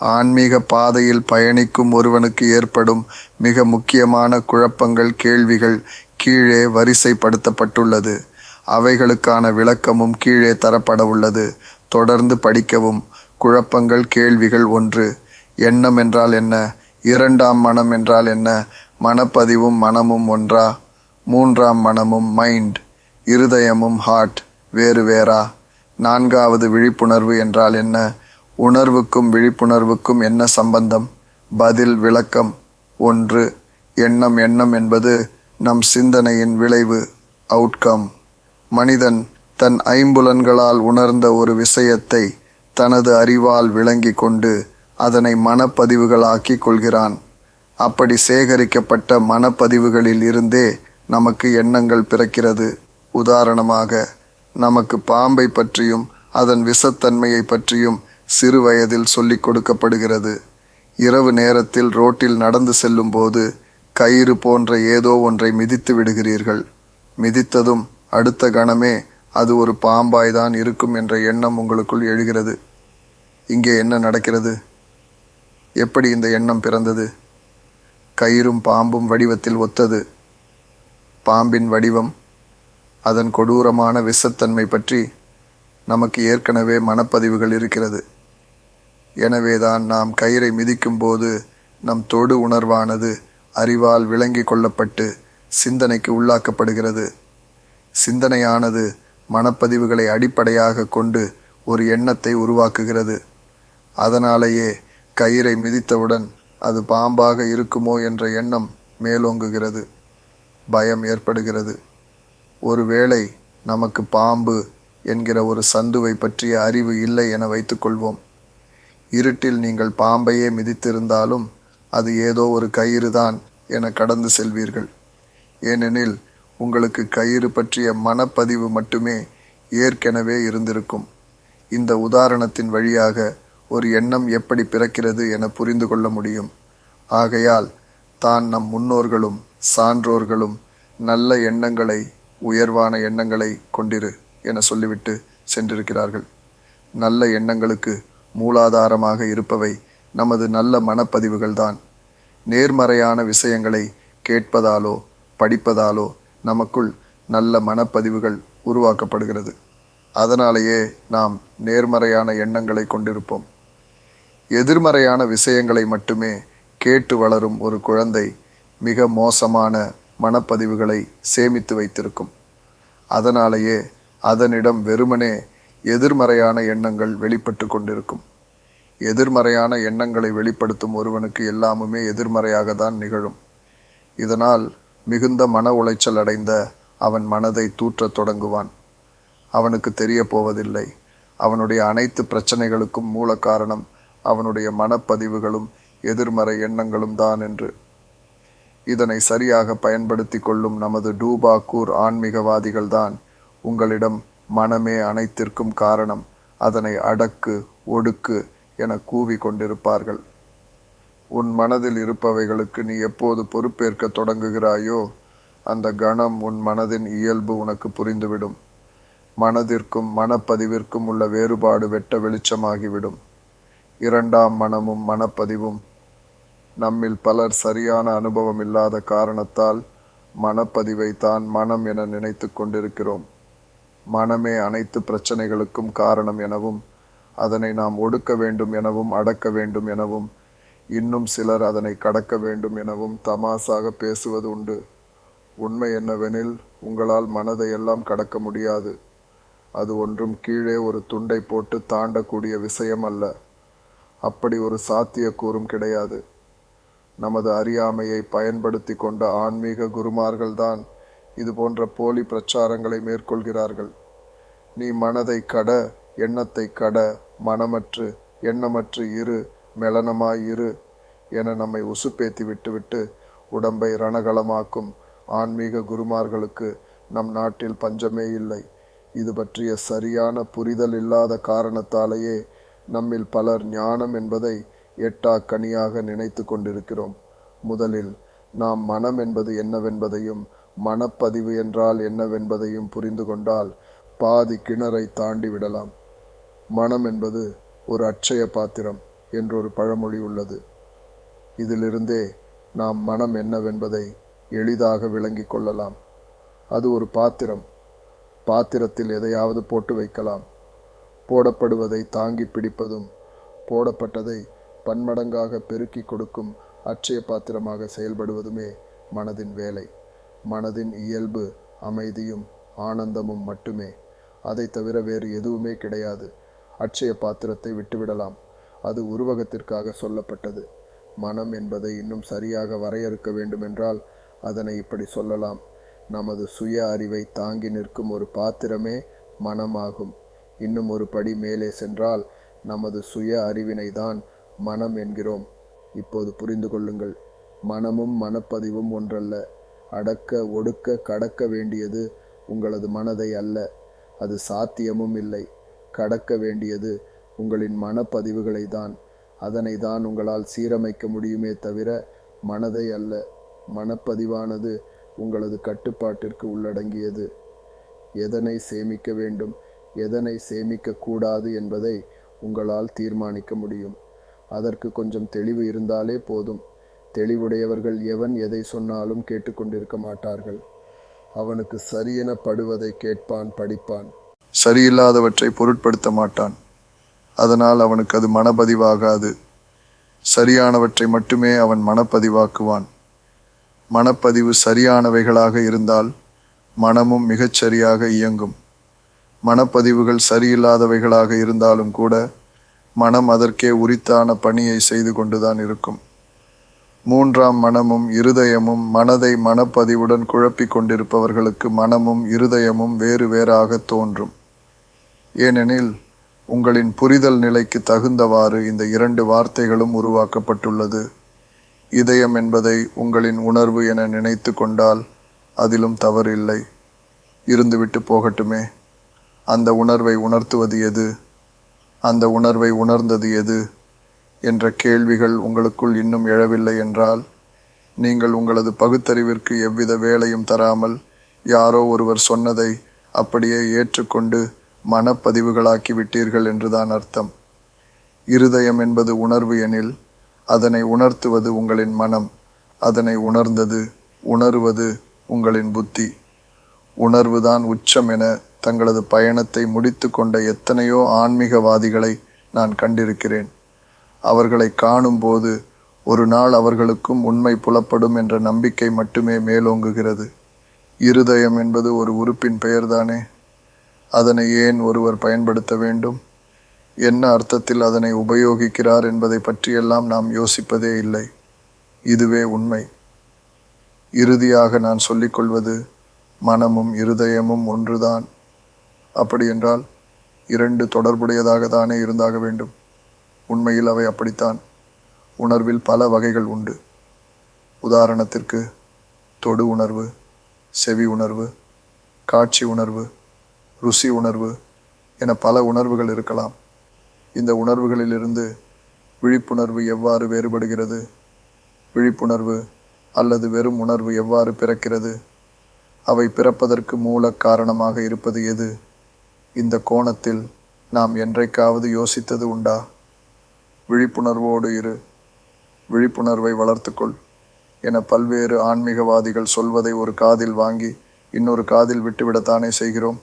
ஆன்மீக பாதையில் பயணிக்கும் ஒருவனுக்கு ஏற்படும் மிக முக்கியமான குழப்பங்கள் கேள்விகள் கீழே வரிசைப்படுத்தப்பட்டுள்ளது. அவைகளுக்கான விளக்கமும் கீழே தரப்பட உள்ளது தொடர்ந்து படிக்கவும். குழப்பங்கள் கேள்விகள் ஒன்று. எண்ணம் என்றால் என்ன? இரண்டாம் மனம் என்றால் என்ன? மனப்பதிவும் மனமும் ஒன்றா? மூன்றாம் மனமும் மைண்ட் இருதயமும் ஹார்ட் வேறு வேறா? நான்காவது விழிப்புணர்வு என்றால் என்ன? உணர்வுக்கும் விழிப்புணர்வுக்கும் என்ன சம்பந்தம்? பதில் விளக்கம். ஒன்று எண்ணம் எண்ணம் என்பது நம் சிந்தனையின் விளைவு அவுட்கம் மனிதன் தன் ஐம்புலன்களால் உணர்ந்த ஒரு விஷயத்தை தனது அறிவால் விளங்கி கொண்டு அதனை மனப்பதிவுகளாக்கி கொள்கிறான். அப்படி சேகரிக்கப்பட்ட மனப்பதிவுகளில் இருந்தே நமக்கு எண்ணங்கள் பிறக்கிறது. உதாரணமாக நமக்கு பாம்பை பற்றியும் அதன் விஷத்தன்மையை பற்றியும் சிறு வயதில் சொல்லிக் கொடுக்கப்படுகிறது. இரவு நேரத்தில் ரோட்டில் நடந்து செல்லும்போது கயிறு போன்ற ஏதோ ஒன்றை மிதித்து விடுகிறீர்கள். மிதித்ததும் அடுத்த கணமே அது ஒரு பாம்பாய்தான் இருக்கும் என்ற எண்ணம் உங்களுக்குள் எழுகிறது. இங்கே என்ன நடக்கிறது? எப்படி இந்த எண்ணம் பிறந்தது? கயிறும் பாம்பும் வடிவத்தில் ஒத்தது. பாம்பின் வடிவம் அதன் கொடூரமான விஷத்தன்மை பற்றி நமக்கு ஏற்கனவே மனப்பதிவுகள் இருக்கிறது. எனவேதான் நாம் கயிறை மிதிக்கும்போது நம் தொடு உணர்வானது அறிவால் விளங்கி கொள்ளப்பட்டு சிந்தனைக்கு உள்ளாக்கப்படுகிறது. சிந்தனையானது மனப்பதிவுகளை அடிப்படையாக கொண்டு ஒரு எண்ணத்தை உருவாக்குகிறது. அதனாலேயே கயிறை மிதித்தவுடன் அது பாம்பாக இருக்குமோ என்ற எண்ணம் மேலோங்குகிறது. பயம் ஏற்படுகிறது. ஒருவேளை நமக்கு பாம்பு என்கிற ஒரு சந்துவை பற்றிய அறிவு இல்லை என வைத்துக்கொள்வோம் இருட்டில் நீங்கள் பாம்பையே மிதித்திருந்தாலும் அது ஏதோ ஒரு கயிறு தான் என கடந்து செல்வீர்கள். ஏனெனில் உங்களுக்கு கயிறு பற்றிய மனப்பதிவு மட்டுமே ஏற்கனவே இருந்திருக்கும். இந்த உதாரணத்தின் வழியாக ஒரு எண்ணம் எப்படி பிறக்கிறது என புரிந்து கொள்ள முடியும். ஆகையால் தான் நம் முன்னோர்களும் சான்றோர்களும் நல்ல எண்ணங்களை உயர்வான எண்ணங்களை கொண்டிரு என சொல்லிவிட்டு சென்றிருக்கிறார்கள். நல்ல எண்ணங்களுக்கு மூலாதாரமாக இருப்பவை நமது நல்ல மனப்பதிவுகள்தான். நேர்மறையான விஷயங்களை கேட்பதாலோ படிப்பதாலோ நமக்குள் நல்ல மனப்பதிவுகள் உருவாக்கப்படுகிறது. அதனாலேயே நாம் நேர்மறையான எண்ணங்களை கொண்டிருப்போம். எதிர்மறையான விஷயங்களை மட்டுமே கேட்டு வளரும் ஒரு குழந்தை மிக மோசமான மனப்பதிவுகளை சேமித்து வைத்திருக்கும். அதனாலேயே அதனிடம் வெறுமனே எதிர்மறையான எண்ணங்கள் வெளிப்பட்டு கொண்டிருக்கும். எதிர்மறையான எண்ணங்களை வெளிப்படுத்தும் ஒருவனுக்கு எல்லாமுமே எதிர்மறையாக தான் நிகழும். இதனால் மிகுந்த மன உளைச்சல் அடைந்த அவன் மனதை தூற்றத் தொடங்குவான். அவனுக்கு தெரிய போவதில்லை அவனுடைய அனைத்து பிரச்சனைகளுக்கும் மூல காரணம் அவனுடைய மனப்பதிவுகளும் எதிர்மறை எண்ணங்களும் தான் என்று. இதனை சரியாக பயன்படுத்தி கொள்ளும் நமது டூபாக்கூர் ஆன்மீகவாதிகள்தான் உங்களிடம் மனமே அனைத்திற்கும் காரணம் அதனை அடக்கு ஒடுக்கு என கூவி கொண்டிருப்பார்கள் உன் மனதில் இருப்பவைகளுக்கு நீ எப்போது பொறுப்பேற்க தொடங்குகிறாயோ அந்த கணம் உன் மனதின் இயல்பு உனக்கு புரிந்துவிடும். மனதிற்கும் மனப்பதிவிற்கும் உள்ள வேறுபாடு வெட்ட வெளிச்சமாகிவிடும். இரண்டாம் மனமும் மனப்பதிவும் நம்மில் பலர் சரியான அனுபவம் இல்லாத காரணத்தால் மனப்பதிவை தான் மனம் என நினைத்து கொண்டிருக்கிறோம். மனமே அனைத்து பிரச்சனைகளுக்கும் காரணம் எனவும் அதனை நாம் ஒடுக்க வேண்டும் எனவும் அடக்க வேண்டும் எனவும் இன்னும் சிலர் அதனை கடக்க வேண்டும் எனவும் தமாசாக பேசுவது உண்டு. உண்மை என்னவெனில் உங்களால் மனதை எல்லாம் கடக்க முடியாது. அது ஒன்றும் கீழே ஒரு துண்டை போட்டு தாண்டக்கூடிய விஷயம் அல்ல. அப்படி ஒரு சாத்தியக்கூறும் கிடையாது. நமது அறியாமையை பயன்படுத்தி கொண்ட ஆன்மீக குருமார்கள்தான் இது போன்ற போலி பிரச்சாரங்களை மேற்கொள்கிறார்கள். நீ மனதை கட எண்ணத்தை கட மனமற்று எண்ணமற்று இரு மெலனமாயிரு என நம்மை உசுப்பேத்தி விட்டுவிட்டு உடம்பை ரணகலமாக்கும் ஆன்மீக குருமார்களுக்கு நம் நாட்டில் பஞ்சமே இல்லை. இது பற்றிய சரியான புரிதல் இல்லாத காரணத்தாலேயே நம்மில் பலர் ஞானம் என்பதை எட்டா கனியாக நினைத்து கொண்டிருக்கிறோம். முதலில் நாம் மனம் என்பது என்னவென்பதையும் மனப்பதிவு என்றால் என்னவென்பதையும் புரிந்து கொண்டால் பாதி கிணறை தாண்டி விடலாம். மனம் என்பது ஒரு அட்சய பாத்திரம் என்றொரு பழமொழி உள்ளது. இதிலிருந்தே நாம் மனம் என்னவென்பதை எளிதாக விளங்கிக் கொள்ளலாம். அது ஒரு பாத்திரம். பாத்திரத்தில் எதையாவது போட்டு வைக்கலாம். போடப்படுவதை தாங்கி பிடிப்பதும் போடப்பட்டதை பன்மடங்காக பெருக்கி கொடுக்கும் அட்சய பாத்திரமாக செயல்படுவதுமே மனதின் வேலை. மனதின் இயல்பு அமைதியும் ஆனந்தமும் மட்டுமே. அதை தவிர வேறு எதுவுமே கிடையாது. அட்சய பாத்திரத்தை விட்டுவிடலாம். அது உருவகத்திற்காக சொல்லப்பட்டது. மனம் என்பதை இன்னும் சரியாக வரையறுக்க வேண்டுமென்றால் அதனை இப்படி சொல்லலாம். நமது சுய அறிவை தாங்கி நிற்கும் ஒரு பாத்திரமே மனமாகும். இன்னும் ஒரு படி மேலே சென்றால் நமது சுய அறிவினை தான் மனம் என்கிறோம். இப்போது புரிந்து கொள்ளுங்கள். மனமும் மனப்பதிவும் ஒன்றல்ல. அடக்க ஒடுக்க கடக்க வேண்டியது உங்களது மனதை அல்ல. அது சாத்தியமும் இல்லை. கடக்க வேண்டியது உங்களின் மனப்பதிவுகளை தான் அதனை தான் உங்களால் சீரமைக்க முடியுமே தவிர மனதை அல்ல. மனப்பதிவானது உங்களது கட்டுப்பாட்டிற்கு உள்ளடங்கியது. எதனை சேமிக்க வேண்டும் எதனை சேமிக்க கூடாது என்பதை உங்களால் தீர்மானிக்க முடியும். அதற்கு கொஞ்சம் தெளிவு இருந்தாலே போதும். தெளிவுடையவர்கள் எவன் எதை சொன்னாலும் கேட்டுக்கொண்டிருக்க மாட்டார்கள். அவனுக்கு சரியென படுவதை கேட்பான் படிப்பான். சரியில்லாதவற்றை பொருட்படுத்த மாட்டான். அதனால் அவனுக்கு அது மனப்பதிவாகாது. சரியானவற்றை மட்டுமே அவன் மனப்பதிவாக்குவான். மனப்பதிவு சரியானவைகளாக இருந்தால் மனமும் மிகச்சரியாக இயங்கும். மனப்பதிவுகள் சரியில்லாதவைகளாக இருந்தாலும் கூட மனம் அதற்கே உரித்தான பணியை செய்து கொண்டுதான் இருக்கும். மூன்றாம் மனமும் இருதயமும் மனதை மனப்பதிவுடன் குழப்பிக் கொண்டிருப்பவர்களுக்கு மனமும் இருதயமும் வேறு வேறாக தோன்றும். ஏனெனில் உங்களின் புரிதல் நிலைக்கு தகுந்தவாறு இந்த இரண்டு வார்த்தைகளும் உருவாக்கப்பட்டுள்ளது. இதயம் என்பதை உங்களின் உணர்வு என நினைத்து கொண்டால் அதிலும் தவறில்லை. இருந்துவிட்டு போகட்டுமே. அந்த உணர்வை உணர்த்துவது எது? அந்த உணர்வை உணர்ந்தது எது? என்ற கேள்விகள் உங்களுக்குள் இன்னும் எழவில்லை என்றால் நீங்கள் உங்களது பகுத்தறிவிற்கு எவ்வித வேலையும் தராமல் யாரோ ஒருவர் சொன்னதை அப்படியே ஏற்றுக்கொண்டு மனப்பதிவுகளாக்கி விட்டீர்கள் என்றுதான் அர்த்தம். இருதயம் என்பது உணர்வு எனில் அதனை உணர்த்துவது உங்களின் மனம் அதனை உணர்ந்தது உணருவது உங்களின் புத்தி. உணர்வுதான் உச்சம் என தங்களது பயணத்தை முடித்து கொண்ட எத்தனையோ ஆன்மீகவாதிகளை நான் கண்டிருக்கிறேன். அவர்களை காணும்போது ஒரு நாள் அவர்களுக்கும் உண்மை புலப்படும் என்ற நம்பிக்கை மட்டுமே மேலோங்குகிறது. இருதயம் என்பது ஒரு உறுப்பின் பெயர்தானே? அதனை ஏன் ஒருவர் பயன்படுத்த வேண்டும்? என்ன அர்த்தத்தில் அதனை உபயோகிக்கிறார் என்பதை பற்றியெல்லாம் நாம் யோசிப்பதே இல்லை. இதுவே உண்மை. இறுதியாக நான் சொல்லிக்கொள்வது மனமும் இருதயமும் ஒன்றுதான். அப்படியென்றால் இரண்டு தொடர்புடையதாக தானே இருந்தாக வேண்டும். உண்மையில் அவை அப்படித்தான். உணர்வில் பல வகைகள் உண்டு. உதாரணத்திற்கு தொடு உணர்வு செவி உணர்வு காட்சி உணர்வு ருசி உணர்வு என பல உணர்வுகள் இருக்கலாம். இந்த உணர்வுகளிலிருந்து விழிப்புணர்வு எவ்வாறு வேறுபடுகிறது? விழிப்புணர்வு அல்லது வெறும் உணர்வு எவ்வாறு பிறக்கிறது? அவை பிறப்பதற்கு மூல காரணமாக இருப்பது எது? இந்த கோணத்தில் நாம் என்றைக்காவது யோசித்தது உண்டா? விழிப்புணர்வோடு இரு. விழிப்புணர்வை வளர்த்துக்கொள். என பல்வேறு ஆன்மீகவாதிகள் சொல்வதை ஒரு காதில் வாங்கி இன்னொரு காதில் விட்டுவிடத்தானே செய்கிறோம்.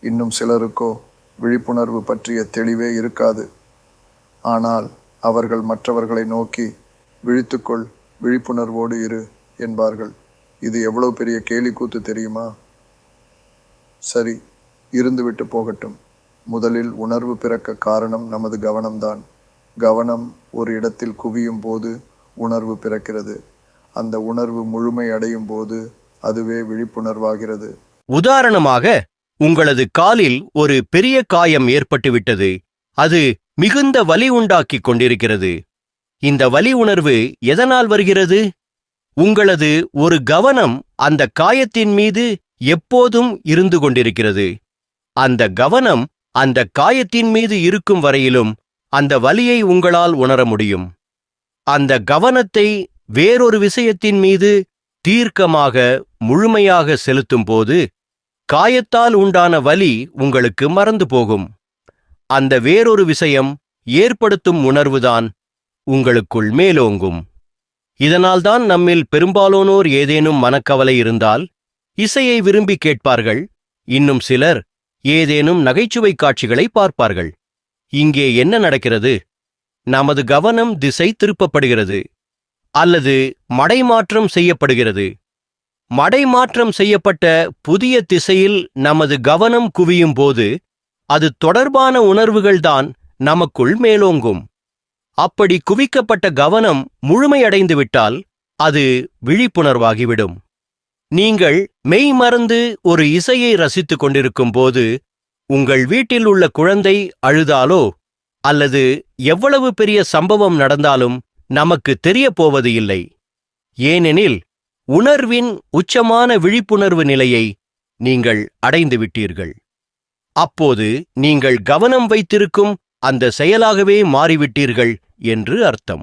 இன்னும் சிலருக்கோ விழிப்புணர்வு பற்றிய தெளிவே இருக்காது. ஆனால் அவர்கள் மற்றவர்களை நோக்கி விழித்துக்கொள் விழிப்புணர்வோடு இரு என்பார்கள். இது எவ்வளவு பெரிய கேலிக்கூத்து தெரியுமா? சரி இருந்துவிட்டு போகட்டும். முதலில் உணர்வு பிறக்க காரணம் நமது கவனம்தான். கவனம் ஒரு இடத்தில் குவியும் போது உணர்வு பிறக்கிறது. அந்த உணர்வு முழுமை அடையும் போது அதுவே விழிப்புணர்வாகிறது. உதாரணமாக உங்களது காலில் ஒரு பெரிய காயம் ஏற்பட்டுவிட்டது. அது மிகுந்த வலி உண்டாக்கிக் கொண்டிருக்கிறது. இந்த வலி உணர்வு எதனால் வருகிறது? உங்களது ஒரு கவனம் அந்த காயத்தின் மீது எப்போதும் இருந்து கொண்டிருக்கிறது. அந்த கவனம் அந்த காயத்தின் மீது இருக்கும் வரையிலும் அந்த வலியை உங்களால் உணர முடியும். அந்த கவனத்தை வேறொரு விஷயத்தின் மீது தீர்க்கமாக முழுமையாக செலுத்தும் போது காயத்தால் உண்டான வலி உங்களுக்கு மறந்து போகும். அந்த வேறொரு விஷயம் ஏற்படுத்தும் உணர்வுதான் உங்களுக்குள் மேலோங்கும். இதனால்தான் நம்மில் பெரும்பாலானோர் ஏதேனும் மனக்கவலை இருந்தால் இசையை விரும்பி கேட்பார்கள். இன்னும் சிலர் ஏதேனும் நகைச்சுவை காட்சிகளை பார்ப்பார்கள். இங்கே என்ன நடக்கிறது? நமது கவனம் திசை திருப்பப்படுகிறது அல்லது மடைமாற்றம் செய்யப்படுகிறது. மடைமாற்றம் செய்யப்பட்ட புதிய திசையில் நமது கவனம் குவியும் போது அது தொடர்பான உணர்வுகள்தான் நமக்குள் மேலோங்கும். அப்படி குவிக்கப்பட்ட கவனம் முழுமையடைந்துவிட்டால் அது விழிப்புணர்வாகிவிடும். நீங்கள் மெய் மறந்து ஒரு இசையை ரசித்துக் கொண்டிருக்கும் போது உங்கள் வீட்டில் உள்ள குழந்தை அழுதாலோ அல்லது எவ்வளவு பெரிய சம்பவம் நடந்தாலும் நமக்கு தெரியப் போவது இல்லை. ஏனெனில் உணர்வின் உச்சமான விழிப்புணர்வு நிலையை நீங்கள் அடைந்து விட்டீர்கள். அப்போது நீங்கள் கவனம் வைத்திருக்கும் அந்த செயலாகவே மாறிவிட்டீர்கள் என்று அர்த்தம்.